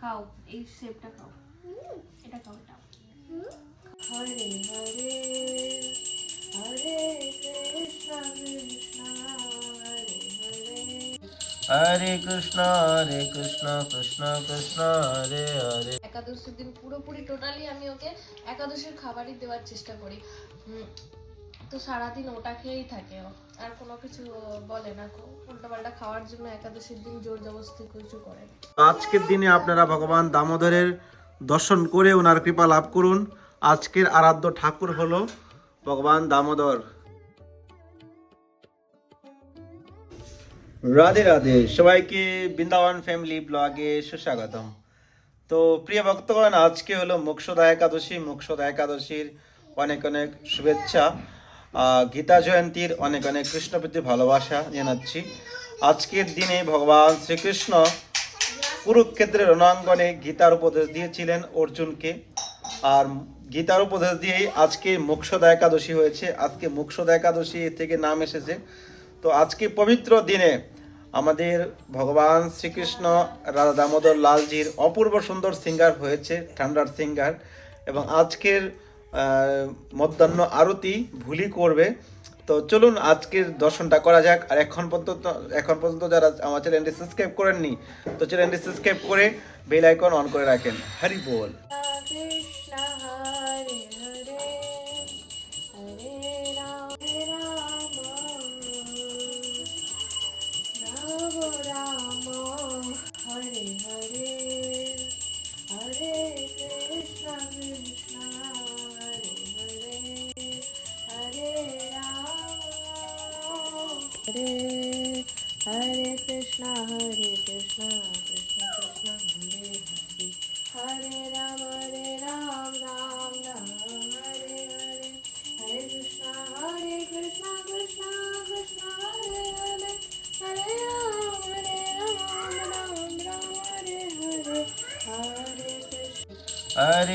খাও এই শেপটা খাও। এটা খাও এটা। হরে হরে হরে কৃষ্ণ কৃষ্ণ হরে হরে হরে কৃষ্ণ হরে কৃষ্ণ কৃষ্ণ কৃষ্ণ হরে হরে। একাদশীর দিন পুরোপুরি টোটালি আমি ওকে একাদশীর খাবারই দেওয়ার চেষ্টা করি। তো সারাদিন ওটা খেয়েই থাকে আর কোনো কিছু বলে না উল্টোপাল্টা খাওয়ার জন্য একাদশীর দিন জোর জবরদস্তি কিছু করে আজকের দিনে আপনারা ভগবান দামোদরের দর্শন করে ওনার কৃপা লাভ করুন। আজকের আরাধ্য ঠাকুর হলো ভগবান দামোদর। রাধে রাধে। সবাইকে বৃন্দাবন ফ্যামিলি ব্লগে সুস্বাগতম। তো প্রিয় ভক্তগণ, আজকে হলো মোক্ষদা একাদশী। মোক্ষদা একাদশীর অনেক অনেক শুভেচ্ছা। গীতা জয়ন্তীর অনেক অনেক কৃষ্ণপ্রীতি ভালোবাসা জানাচ্ছি। আজকের দিনে ভগবান শ্রীকৃষ্ণ কুরুক্ষেত্রের রণাঙ্গনে গীতার উপদেশ দিয়েছিলেন অর্জুনকে। আর গীতার উপদেশ দিয়েই আজকে মোক্ষদা একাদশী হয়েছে। আজকে মোক্ষদা একাদশী থেকে নাম এসেছে। তো আজকে পবিত্র দিনে আমাদের ভগবান শ্রীকৃষ্ণ রাধা দামোদর লালজির অপূর্ব সুন্দর সিঙ্গার হয়েছে, ঠান্ডার সিঙ্গার। এবং আজকের মধ্যাহ্ন আরতি ভুলি করবে। তো চলুন আজকের দর্শনটা করা যাক। আর এখন পর্যন্ত এখন পর্যন্ত যারা আমার চ্যানেলটি সাবস্ক্রাইব করেননি, তো চ্যানেলটি সাবস্ক্রাইব করে বেল আইকন অন করে রাখেন। হরি বল। কৃষ্ণ।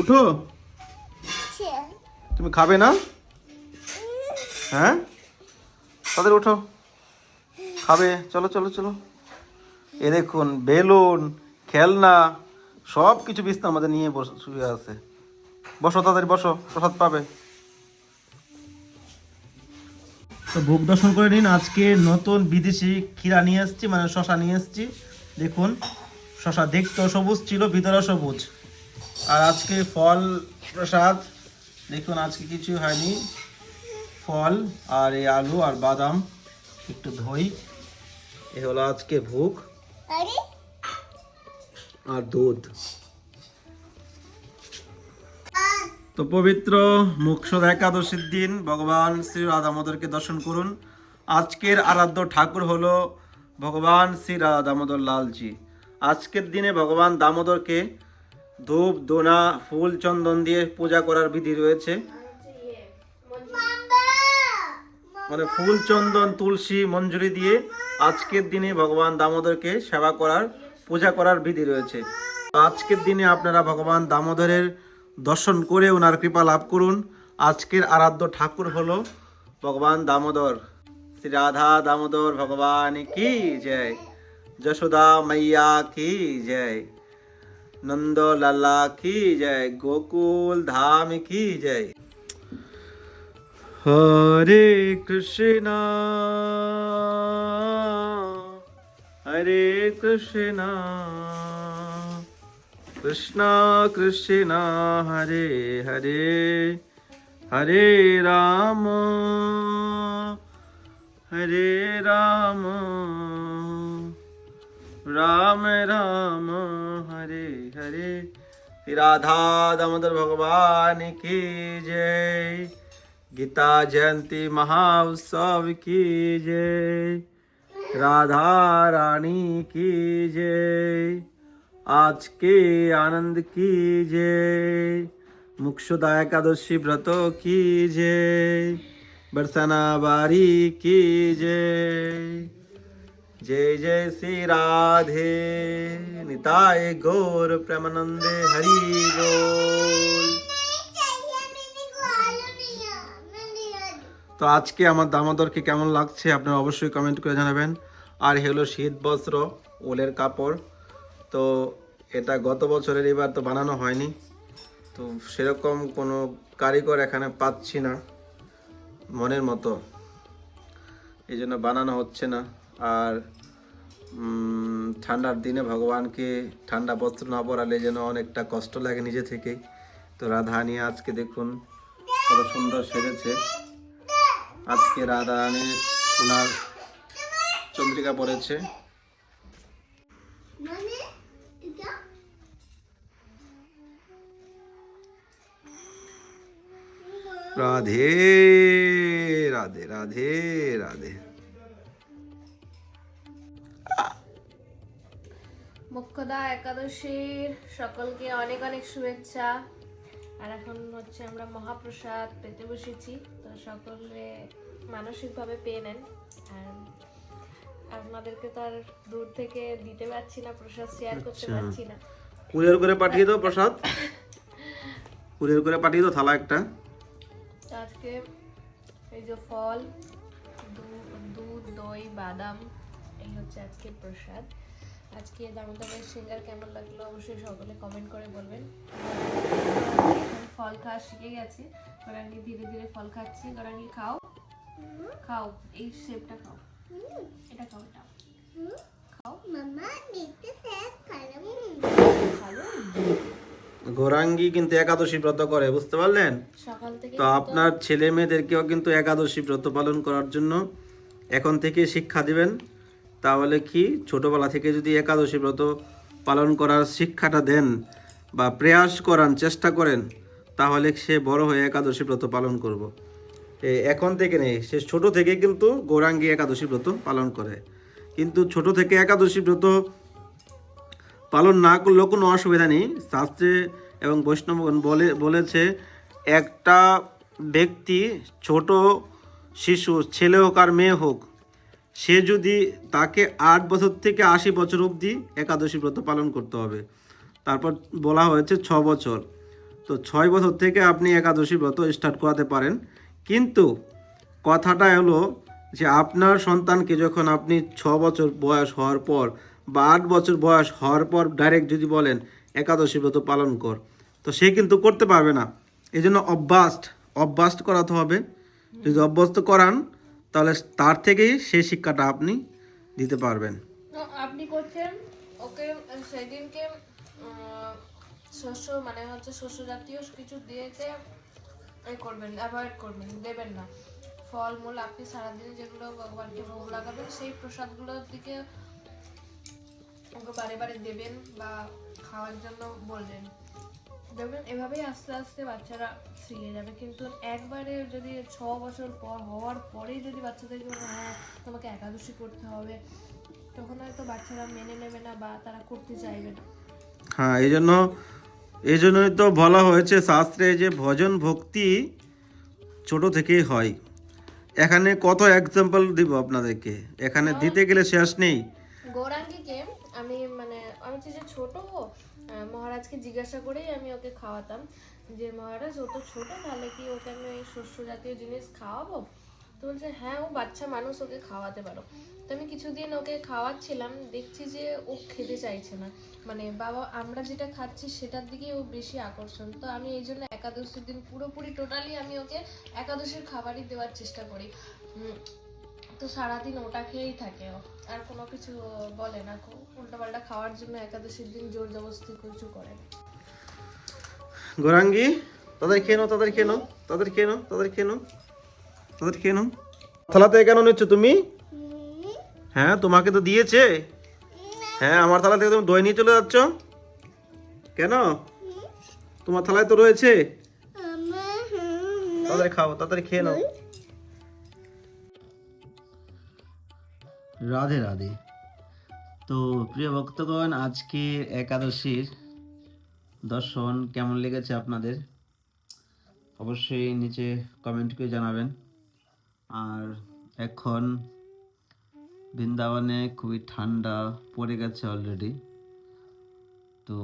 উঠো। তুমি খাবে না? হ্যাঁ? তাদের উঠো খাবে। চলো চলো চলো। এ দেখুন, বেলুন, খেলনা সব কিছু বিছনা আমাদের নিয়ে বসে, শুয়ে আছে। বসো তাদের, বসো, প্রসাদ পাবে। তো ভোগ দর্শন করে নিন, আজকে নতুন বিদেশি ক্ষীরা নিয়ে এসেছি মানে শশা নিয়ে এসেছি। দেখুন, শশা দেখতেও সবুজ ছিল, ভিতরেও সবুজ। আর আজকে ফল প্রসাদ দেখুন আজকে কিছু হয়নি। ফল আর এই আলু আর বাদাম একটু দই এ হলো আজকে ভোগ। আর। দুধ। তো পবিত্র মুক্ষদ একাদশীর দিন ভগবান শ্রী রাধা দামোদরকে দর্শন করুন। আজকের আরাধ্য ঠাকুর হলো ভগবান শ্রী রাধা দামোদর লালজি আজকের দিনে ভগবান দামোদরকে ধূপ, দোনা, ফুল, চন্দন দিয়ে পূজা করার বিধি রয়েছে। মানে ফুল, চন্দন, তুলসী, মঞ্জুরি দিয়ে আজকের দিনে ভগবান দামোদরকে সেবা করার, পূজা করার বিধি রয়েছে। আজকের দিনে আপনারা ভগবান দামোদরের দর্শন করে ওনার কৃপা লাভ করুন। আজকের আরাধ্য ঠাকুর হলো ভগবান দামোদর। শ্রী রাধা দামোদর, ভগবান কি জয়? যশোদা মাইয়া কি জয়? नंद लाला की जय, गोकुल धाम की जय। हरे कृष्णा। हरे कृष्णा। कृष्णा कृष्णा, हरे हरे। हरे राम। हरे राम। राम राम, हरे हरे। श्री राधा दामोदर भगवान की जय। गीता जयंती महाउत्सव की जय। राधा रानी की जय। आज के आनंद की जय। मुक्षुदाय एकादशी व्रतो की जय। बरसाना बारी की जय। जय श्री राधे निताय गौर प्रेमानंदे हरि बोल তো আজকে আমার দামোদরকে কেমন লাগছে আপনারা অবশ্যই কমেন্ট করে জানাবেন আর এ হলো শীত বস্ত্র ওলের কাপড় তো এটা গত বছরের এবার তো বানানো হয়নি তো সেরকম কোনো কারিগর এখানে পাচ্ছি না মনের মতো এই জন্য বানানো হচ্ছে না আর ঠান্ডার দিনে ভগবানকে ঠান্ডা বস্ত্র না পরালে যেন অনেকটা কষ্ট লাগে নিজে থেকেই। তো রাধা নিয়ে আজকে দেখুন কত সুন্দর সেজেছে। আজকে রাধা রানী সোনার চন্দ্রিকা পড়েছে রাধে রাধে রাধে রাধে। মুখ্যদা একাদশীর সকলকে অনেক অনেক শুভেচ্ছা। আর এখন হচ্ছে আমরা মহাপ্রসাদ পেতে বসেছি তো সকলে মানসিকভাবে পেয়ে নেন। আর আপনাদেরকে তো আর দূর থেকে দিতে পারছি না প্রসাদ শেয়ার করতে আচ্ছা। পারছি না। কুরিয়ার করে পাঠিয়ে দাও প্রসাদ। কুরিয়ার করে পাঠিয়ে দাও থালা একটা। আজকে এই যে ফল দুধ দই বাদাম এই হচ্ছে আজকে প্রসাদ। আজকে দামোদরের সিঙ্গার কেমন লাগল অবশ্যই সকলে কমেন্ট করে বলবেন। এখন ফল খাওয়া শিখে গেছে। গরাঙ্গি ধীরে ধীরে ফল খাচ্ছি। গরাঙ্গি খাও। খাও। এই শেপটা খাও। এটা খাও এটা। খাও। ভালো গৌরাঙ্গী কিন্তু একাদশী ব্রত করে বুঝতে পারলেন? সকাল তো আপনার ছেলে মেয়েদেরকেও কিন্তু একাদশী ব্রত পালন করার জন্য এখন থেকে শিক্ষা দিবেন। তাহলে কি ছোটোবেলা থেকে যদি একাদশী ব্রত পালন করার শিক্ষাটা দেন বা প্রয়াস করান চেষ্টা করেন, তাহলে সে বড় হয়ে একাদশী ব্রত পালন করব। এখন থেকে নেই। সে ছোট থেকে কিন্তু গৌরাঙ্গী একাদশী ব্রত পালন করে। কিন্তু ছোট থেকে একাদশী ব্রত পালন না করলেও কোনো অসুবিধা নেই। শাস্ত্রে এবং বৈষ্ণবগণ বলে, বলেছে, একটা ব্যক্তি ছোট শিশু, ছেলে হোক আর মেয়ে হোক সে যদি তাকে আট বছর থেকে আশি বছর অবধি একাদশী ব্রত পালন করতে হবে, তারপর বলা হয়েছে ছ বছর। তো ছয় বছর থেকে আপনি একাদশী ব্রত স্টার্ট করাতে পারেন। কিন্তু কথাটা হলো যে আপনার সন্তানকে যখন আপনি ছ বছর বয়স হওয়ার পর বা আট বছর বয়স হওয়ার পর ডাইরেক্ট যদি বলেন একাদশী ব্রত পালন কর, তো সে কিন্তু করতে পারবে না। এই জন্য অভ্যাস অভ্যাস করাতে হবে। যদি অভ্যস্ত করান তাহলে তার থেকেই সেই শিক্ষাটা আপনি দিতে পারবেন। আপনি করছেন, ওকে সেদিনকে শস্য মানে হচ্ছে শস্য জাতীয় কিছু দিয়েছে করবেন অ্যাভয়েড করবেন, দেবেন না। ফলমূল আপনি সারাদিনে যেগুলো ভগবানকে ভোগ লাগাবেন, সেই প্রসাদগুলোর দিকে ওকে বারে বারে দেবেন বা খাওয়ার জন্য বলবেন দেখবেন এভাবেই আস্তে আস্তে বাচ্চারা শিখে যাবে। কিন্তু একবারে যদি ছ বছর পর হওয়ার পরেই যদি বাচ্চাদেরকে হ্যাঁ তোমাকে একাদশী করতে হবে তখন হয়তো বাচ্চারা মেনে নেবে না বা তারা করতে চাইবে না। হ্যাঁ এই জন্য এই জন্যই তো বলা হয়েছে শাস্ত্রে যে ভজন ভক্তি ছোট থেকেই হয়। এখানে কত এক্সাম্পল দিব আপনাদেরকে? এখানে দিতে গেলে শেষ নেই। গৌরাঙ্গীকে আমি মানে আমি হচ্ছে যে ছোট হো আহ, মহারাজকে জিজ্ঞাসা করেই আমি ওকে খাওয়াতাম যে মহারাজ ও তো ছোট তাহলে কি ওকে আমি ওই শস্য জাতীয় জিনিস খাওয়াবো? তো বলছে হ্যাঁ ও বাচ্চা মানুষ ওকে খাওয়াতে পারো। তো আমি কিছুদিন ওকে খাওয়াচ্ছিলাম দেখছি যে ও খেতে চাইছে না। মানে বাবা আমরা যেটা খাচ্ছি সেটার দিকে ও বেশি আকর্ষণ। তো আমি এই জন্য একাদশীর দিন পুরোপুরি টোটালি আমি ওকে একাদশীর খাবারই দেওয়ার চেষ্টা করি। তো সারাদিন ওটা খেয়েই থাকে আর কোনো কিছু বলে না উল্টো পাল্টা খাওয়ার জন্য একাদশীর দিন জোর জবরদস্তি কিছু করে গোরাঙ্গি, তাদের খেয়ে নাও, তাদের খেয়ে নাও, তাদের খেয়ে নাও, তাদের খেয়ে নাও, তাদের খেয়ে নাও। থালাতে কেন নিচ্ছ তুমি? হ্যাঁ তোমাকে তো দিয়েছে। হ্যাঁ আমার থালা থেকে তুমি দই নিয়ে চলে যাচ্ছ। কেন? তোমার থালায় তো রয়েছে। তাদের খাও, তাদের খেয়ে নাও। রাধে রাধে। তো প্রিয় ভক্তগণ, আজকে একাদশীর দর্শন কেমন লেগেছে আপনাদের? অবশ্যই নিচে কমেন্ট করে জানাবেন। আর এখন বৃন্দাবনে খুবই ঠান্ডা পড়ে গেছে অলরেডি তো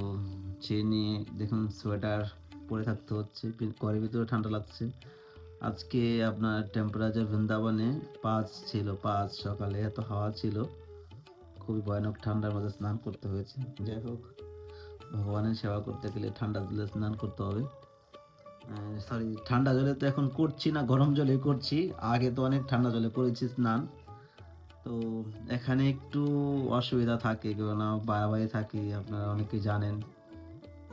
সে নিয়ে দেখুন সোয়েটার পরে থাকতে হচ্ছে ঘরের ভিতরে ঠান্ডা লাগছে। আজকে আপনার টেম্পারেচার বৃন্দাবনে পাঁচ ছিল, পাঁচ সকালে এত হাওয়া ছিল। খুবই ভয়ানক ঠান্ডার মধ্যে স্নান করতে হয়েছে। যাই হোক, ভগবানের সেবা করতে গেলে ঠান্ডা জলে স্নান করতে হবে। সরি ঠান্ডা জলে তো এখন করছি না, গরম জলে করছি। আগে তো অনেক ঠান্ডা জলে করেছি স্নান। তো এখানে একটু অসুবিধা থাকে, কেননা বাড়াবাড়ি থাকি, আপনারা অনেকেই জানেন।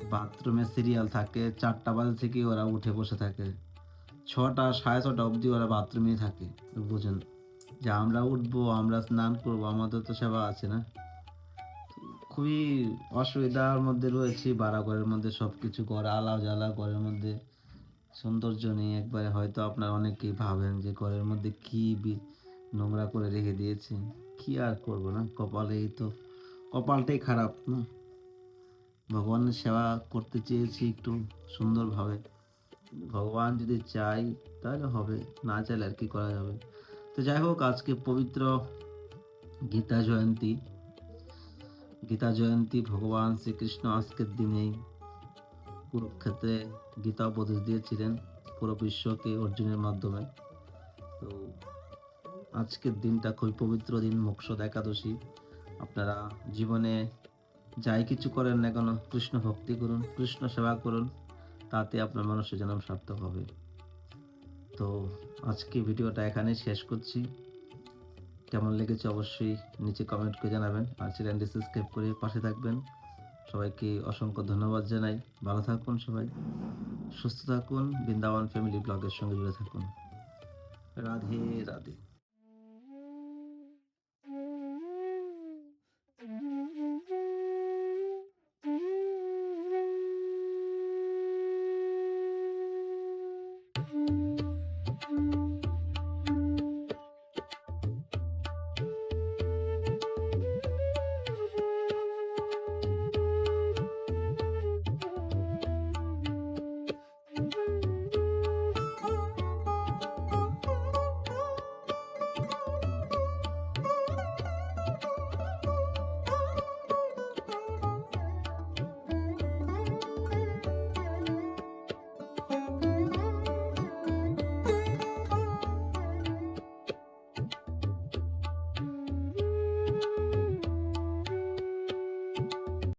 বাথরুমে সিরিয়াল থাকে, চারটা বাজে থেকে ওরা উঠে বসে থাকে। ছটা, সাড়ে ছটা অবধি ওরা বাথরুমে থাকে বুঝুন যে আমরা উঠবো, আমরা স্নান করব, আমাদের তো সেবা আছে না। খুবই অসুবিধার মধ্যে রয়েছি বাড়া ঘরের মধ্যে সব কিছু ঘর আলা জ্বালা ঘরের মধ্যে। সৌন্দর্য নেই, একবারে হয়তো আপনারা অনেকেই ভাবেন যে ঘরের মধ্যে কি নোংরা করে রেখে দিয়েছে। কি আর করব না, কপালেই তো, কপালটাই খারাপ, না? ভগবানের সেবা করতে চেয়েছি একটু সুন্দরভাবে। ভগবান যদি চাই তাহলে হবে, না চাইলে আর কি করা যাবে? তো যাই হোক, আজকে পবিত্র গীতা জয়ন্তী। গীতা জয়ন্তী, ভগবান শ্রীকৃষ্ণ আজকের দিনেই কুরুক্ষেত্রে গীতা উপদেশ দিয়েছিলেন পুরো বিশ্বকে অর্জুনের মাধ্যমে। তো আজকের দিনটা খুবই পবিত্র দিন মোক্ষদ একাদশী। আপনারা জীবনে যাই কিছু করেন না কেন, কৃষ্ণ ভক্তি করুন, কৃষ্ণ সেবা করুন। তাতে আপনার মানুষের জন্ম সার্থক হবে। তো আজকে ভিডিওটা এখানে শেষ করছি। কেমন লেগেছে অবশ্যই নিচে কমেন্ট করে জানাবেন। আর চ্যানেলটি সাবস্ক্রাইব করে পাশে থাকবেন। সবাইকে অসংখ্য ধন্যবাদ জানাই। ভালো থাকুন সবাই। সুস্থ থাকুন। বৃন্দাবন ফ্যামিলি ব্লগের সঙ্গে জুড়ে থাকুন। রাধে রাধে।